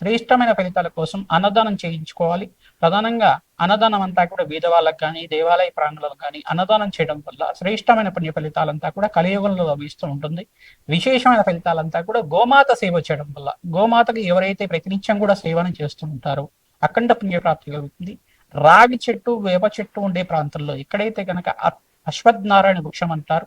శ్రేష్టమైన ఫలితాల కోసం అన్నదానం చేయించుకోవాలి. ప్రధానంగా అన్నదానం అంతా కూడా బీద వాళ్ళకి కానీ దేవాలయ ప్రాంగణాలకు కానీ అన్నదానం చేయడం వల్ల శ్రేష్టమైన పుణ్య ఫలితాలంతా కూడా కలియుగంలో లభిస్తూ ఉంటుంది. విశేషమైన ఫలితాలంతా కూడా గోమాత సేవ చేయడం వల్ల గోమాతకి ఎవరైతే ప్రతినిత్యం కూడా సేవను చేస్తూ ఉంటారో అఖండ పుణ్యప్రాప్తి కలుగుతుంది. రాగి చెట్టు వేప చెట్టు ఉండే ప్రాంతంలో ఎక్కడైతే కనుక అశ్వత్థనారాయణ వృక్షం అంటారు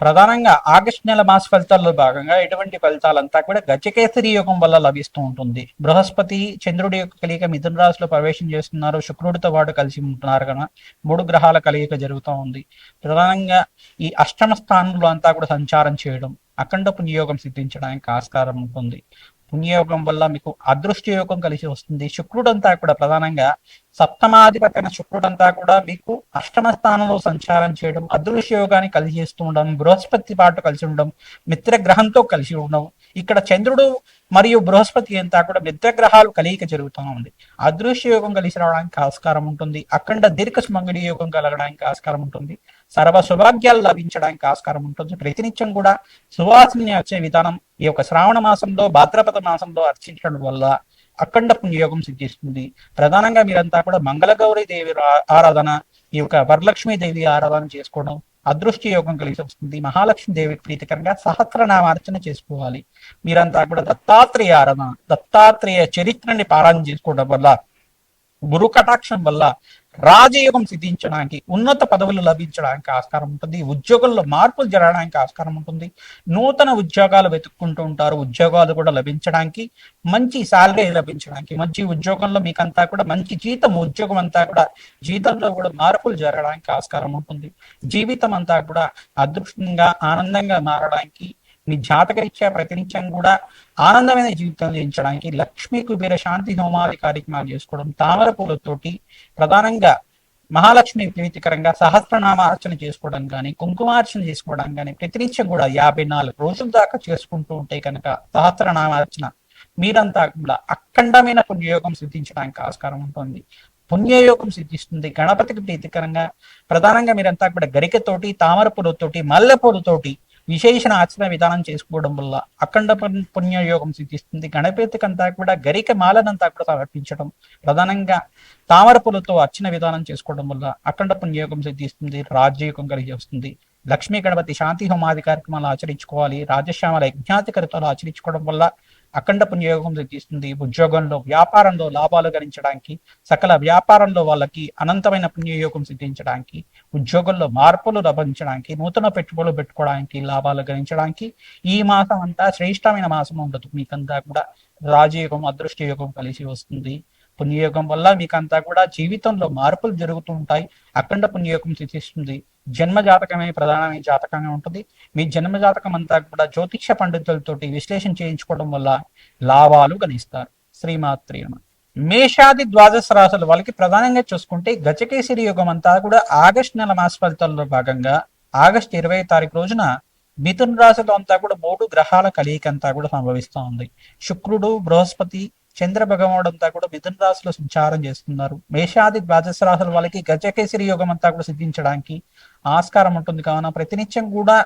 ప్రధానంగా ఆగస్టు నెల మాస ఫలితాల్లో భాగంగా ఎటువంటి ఫలితాలంతా కూడా గజకేసరి యోగం వల్ల లభిస్తూ ఉంటుంది. బృహస్పతి చంద్రుడి యొక్క కలియిక మిథున రాశిలో ప్రవేశం చేస్తున్నారు. శుక్రుడితో పాటు కలిసి ఉంటున్నారు కనుక మూడు గ్రహాల కలియిక జరుగుతూ ఉంది. ప్రధానంగా ఈ అష్టమ స్థానంలో అంతా కూడా సంచారం చేయడం అఖండ పుణ్యయోగం సిద్ధించడానికి ఆస్కారం ఉంటుంది. పుణ్యయోగం వల్ల మీకు అదృష్ట యోగం కలిసి వస్తుంది. శుక్రుడంతా కూడా ప్రధానంగా సప్తమాధిపతి శుక్రుడంతా కూడా మీకు అష్టమ స్థానంలో సంచారం చేయడం అదృశ్య యోగాన్ని కలిసి చేస్తూ ఉండడం బృహస్పతి పాటు కలిసి ఉండడం మిత్ర గ్రహంతో కలిసి ఉండడం ఇక్కడ చంద్రుడు మరియు బృహస్పతి అంతా కూడా మిత్ర గ్రహాలు జరుగుతూ ఉంది. అదృశ్య యోగం కలిసి రావడానికి ఆస్కారం ఉంటుంది. అఖండ దీర్ఘ సుమంగళి యోగం కలగడానికి ఆస్కారం ఉంటుంది. సర్వ సౌభాగ్యాలు లభించడానికి ఆస్కారం ఉంటుంది. ప్రతినిత్యం కూడా సువాసనని వచ్చే విధానం ఈ యొక్క శ్రావణ మాసంలో భాద్రపద మాసంలో అర్చించడం వల్ల అఖండ పుణ్యయోగం సిద్ధిస్తుంది. ప్రధానంగా మీరంతా కూడా మంగళగౌరి దేవి ఆరాధన ఈ యొక్క వరలక్ష్మీ దేవి ఆరాధన చేసుకోవడం అదృష్ట యోగం కలిసి వస్తుంది. మహాలక్ష్మి దేవి ప్రీతికరంగా సహస్రనామార్చన చేసుకోవాలి. మీరంతా కూడా దత్తాత్రేయ ఆరాధన దత్తాత్రేయ చరిత్రని పారాయణ చేసుకోవడం వల్ల గురు కటాక్షం వల్ల రాజయోగం సిద్ధించడానికి ఉన్నత పదవులు లభించడానికి ఆస్కారం ఉంటుంది. ఉద్యోగంలో మార్పులు జరగడానికి ఆస్కారం ఉంటుంది. నూతన ఉద్యోగాలు వెతుక్కుంటూ ఉంటారు. ఉద్యోగాలు కూడా లభించడానికి మంచి శాలరీ లభించడానికి మంచి ఉద్యోగంలో మీకంతా కూడా మంచి జీతం ఉద్యోగం అంతా కూడా జీతంలో కూడా మార్పులు జరగడానికి ఆస్కారం ఉంటుంది. జీవితం అంతా కూడా అదృష్టంగా ఆనందంగా మారడానికి మీ జాతకరీత్యా ప్రతినిత్యం కూడా ఆనందమైన జీవితం జీవించడానికి లక్ష్మీ కుబేర శాంతి హోమాది కార్యక్రమాలు చేసుకోవడం తామర పూలతోటి ప్రధానంగా మహాలక్ష్మి ప్రీతికరంగా సహస్రనామ అర్చన చేసుకోవడం కానీ కుంకుమార్చన చేసుకోవడం కానీ ప్రతినిత్యం కూడా యాభై నాలుగు రోజుల దాకా చేసుకుంటూ ఉంటే కనుక సహస్రనామ అర్చన మీరంతా కూడా అఖండమైన పుణ్యయోగం సిద్ధించడానికి ఆస్కారం ఉంటుంది. పుణ్యయోగం సిద్ధిస్తుంది. గణపతికి ప్రీతికరంగా ప్రధానంగా మీరంతా కూడా గరికతోటి తామర పూలతోటి మల్లె పూలతోటి విశేషణ ఆచరణ విధానం చేసుకోవడం వల్ల అఖండ పుణ్య- పుణ్యయోగం సిద్ధిస్తుంది. గణపతికంతా కూడా గరిక మాలనంతా కూడా సమర్పించడం. ప్రధానంగా తామర పూలతో అర్చన విధానం చేసుకోవడం వల్ల అఖండ పుణ్యయోగం సిద్ధిస్తుంది రాజ్యయోగం కలిగి వస్తుంది లక్ష్మీ గణపతి శాంతి హోమాది కార్యక్రమాలు ఆచరించుకోవాలి. రాజశ్యామల యజ్ఞాతికరితలు ఆచరించుకోవడం వల్ల అఖండ పుణ్యయోగం సిద్ధిస్తుంది. ఉద్యోగంలో వ్యాపారంలో లాభాలు గణించడానికి సకల వ్యాపారంలో వాళ్ళకి అనంతమైన పుణ్యయోగం సిద్ధించడానికి ఉద్యోగంలో మార్పులు లభించడానికి నూతన పెట్టుబడులు పెట్టుకోవడానికి లాభాలు గణించడానికి ఈ మాసం అంతా శ్రేష్టమైన మాసం ఉండదు. మీకంతా కూడా రాజయోగం అదృష్ట యోగం కలిసి వస్తుంది. పుణ్యయోగం వల్ల మీకంతా కూడా జీవితంలో మార్పులు జరుగుతూ ఉంటాయి. అఖండ పుణ్యయోగం సిద్ధిస్తుంది జన్మ జాతకమే ప్రధానమైన జాతకంగా ఉంటుంది. మీ జన్మ జాతకం అంతా కూడా జ్యోతిష పండితులతోటి విశ్లేషణ చేయించుకోవడం వల్ల లాభాలు గణిస్తారు. శ్రీమాత్రి మేషాది ద్వాదశ రాశుల వాళ్ళకి ప్రధానంగా చూసుకుంటే గజకేసరి యోగం అంతా కూడా ఆగస్ట్ నెల మాస ఫలితాల్లో భాగంగా ఆగస్ట్ ఇరవై తారీఖు రోజున మిథున రాశిలో అంతా కూడా మూడు గ్రహాల కలయిక అంతా కూడా సంభవిస్తూ ఉంది. శుక్రుడు బృహస్పతి చంద్ర భగవానుడు అంతా కూడా మిథున రాశిలో సంచారం చేస్తున్నారు. మేషాది ద్వాదశ రాశుల వాళ్ళకి గజకేసరి యోగం అంతా కూడా సిద్ధించడానికి ఆస్కారం ఉంటుంది. కావున ప్రతినిత్యం కూడా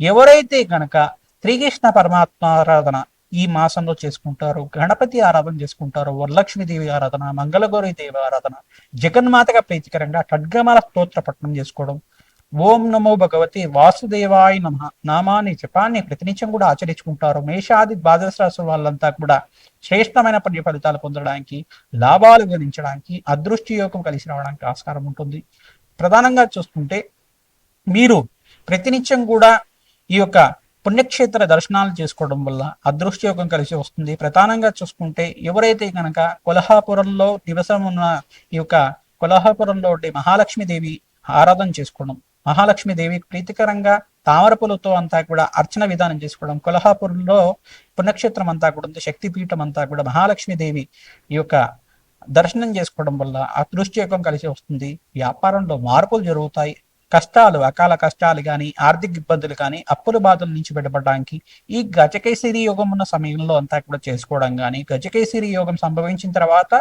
ఎవరైతే గనక శ్రీకృష్ణ పరమాత్మ ఆరాధన ఈ మాసంలో చేసుకుంటారు గణపతి ఆరాధన చేసుకుంటారు వరలక్ష్మి దేవి ఆరాధన మంగళగౌరి దేవి ఆరాధన జగన్మాతగా ప్రీతికరంగా ఖడ్గమాల స్తోత్ర పట్టణం చేసుకోవడం ఓం నమో భగవతి వాసుదేవాయ నమ. నామాన్ని జపాన్ని ప్రతినిత్యం కూడా ఆచరించుకుంటారు. మేషాది ద్వాదశ రాశుల వాళ్ళంతా కూడా శ్రేష్టమైన పుణ్య ఫలితాలు పొందడానికి లాభాలు గణించడానికి అదృష్టి యోగం కలిసి రావడానికి ఆస్కారం ఉంటుంది. ప్రధానంగా చూసుకుంటే మీరు ప్రతినిత్యం కూడా ఈ యొక్క పుణ్యక్షేత్ర దర్శనాలు చేసుకోవడం వల్ల అదృష్టి యోగం కలిసి వస్తుంది. ప్రధానంగా చూసుకుంటే ఎవరైతే కనుక కొల్హాపురంలో నివసం ఉన్న ఈ యొక్క కొల్హాపురంలో ఉండే మహాలక్ష్మీదేవి ఆరాధన చేసుకోవడం మహాలక్ష్మి దేవికి ప్రీతికరంగా తామరపులతో అంతా కూడా అర్చన విధానం చేసుకోవడం కొల్హాపూర్లో పుణ్యక్షేత్రం అంతా కూడా ఉంది శక్తిపీఠం అంతా కూడా మహాలక్ష్మీదేవి ఈ యొక్క దర్శనం చేసుకోవడం వల్ల అదృష్ట యోగం కలిసి వస్తుంది. వ్యాపారంలో మార్పులు జరుగుతాయి. కష్టాలు అకాల కష్టాలు కానీ ఆర్థిక ఇబ్బందులు కానీ అప్పుల బాధల నుంచి బయటపడడానికి ఈ గజకేసరి యోగం ఉన్న సమయంలో అంతా కూడా చేసుకోవడం కానీ గజకేసరి యోగం సంభవించిన తర్వాత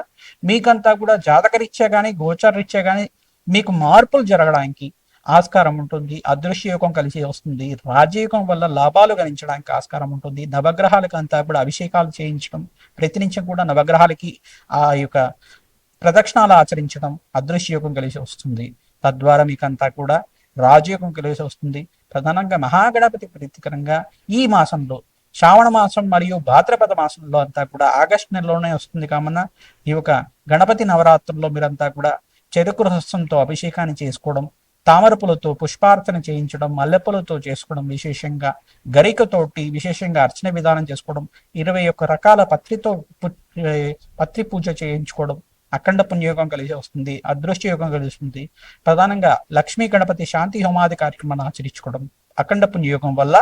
మీకంతా కూడా జాతకరీత్యా కానీ గోచరరీత్యా కానీ మీకు మార్పులు జరగడానికి ఆస్కారం ఉంటుంది అదృశ్య యోగం కలిసి వస్తుంది. రాజయోగం వల్ల లాభాలు గణించడానికి ఆస్కారం ఉంటుంది. నవగ్రహాలకు అంతా కూడా అభిషేకాలు చేయించడం ప్రతినిత్యం కూడా నవగ్రహాలకి ఆ యొక్క ప్రదక్షిణాలు ఆచరించడం అదృశ్యయోగం కలిసి వస్తుంది. తద్వారా మీకంతా కూడా రాజయోగం కలిసి వస్తుంది. ప్రధానంగా మహాగణపతి ప్రతికరంగా ఈ మాసంలో శ్రావణ మాసం మరియు భాద్రపద మాసంలో అంతా కూడా ఆగస్టు నెలలోనే వస్తుంది. కావున ఈ యొక్క గణపతి నవరాత్రుల్లో మీరంతా కూడా చెరుకు రసంతో అభిషేకాన్ని చేసుకోవడం తామరపులతో పుష్పార్చన చేయించడం మల్లెపూలతో చేసుకోవడం విశేషంగా గరికతోటి విశేషంగా అర్చన విధానం చేసుకోవడం ఇరవై ఒక్క రకాల పత్రితో పత్రి పూజ చేయించుకోవడం అఖండ పుణ్యయోగం కలిసి వస్తుంది అదృష్ట యోగం కలిసి వస్తుంది. ప్రధానంగా లక్ష్మీ గణపతి శాంతి హోమాది కార్యక్రమాన్ని ఆచరించుకోవడం అఖండ పుణ్యయోగం వల్ల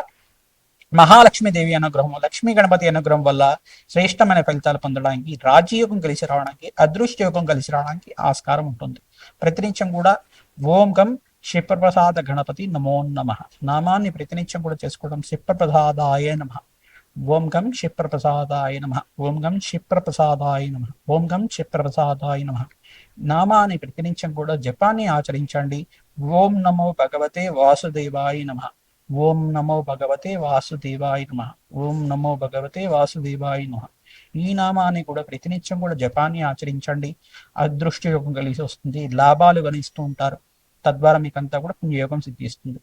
మహాలక్ష్మీదేవి అనుగ్రహం లక్ష్మీ గణపతి అనుగ్రహం వల్ల శ్రేష్టమైన ఫలితాలు పొందడానికి రాజయోగం కలిసి రావడానికి అదృష్ట యోగం కలిసి రావడానికి ఆస్కారం ఉంటుంది. ప్రతినిత్యం కూడా ఓం గం క్షిప్రప్రసాద గణపతి నమో నమ. నామాన్ని ప్రతినిత్యం కూడా చేసుకోవడం క్షిప్రప్రసాదాయ నమ. ఓం గం క్షిప్రప్రసాదాయ నమ. ఓం గం క్షిప్రప్రసాదాయ నమ. ఓం గం క్షిప్రప్రసాదాయ నమ. నామాన్ని ప్రతినిత్యం కూడా జపాన్ని ఆచరించండి. ఓం నమో భగవతే వాసుదేవాయ నమ. ఓం నమో భగవతే వాసుదేవాయ నమ. ఓం నమో భగవతే వాసుదేవాయ నమ. ఈ నామాన్ని కూడా ప్రతినిత్యం కూడా జపాన్ని ఆచరించండి. అదృష్ట యోగం కలిసి వస్తుంది. లాభాలు గణిస్తూ ఉంటారు. తద్వారా మీకంతా కూడా పుణ్యయోగం సిద్ధిస్తుంది.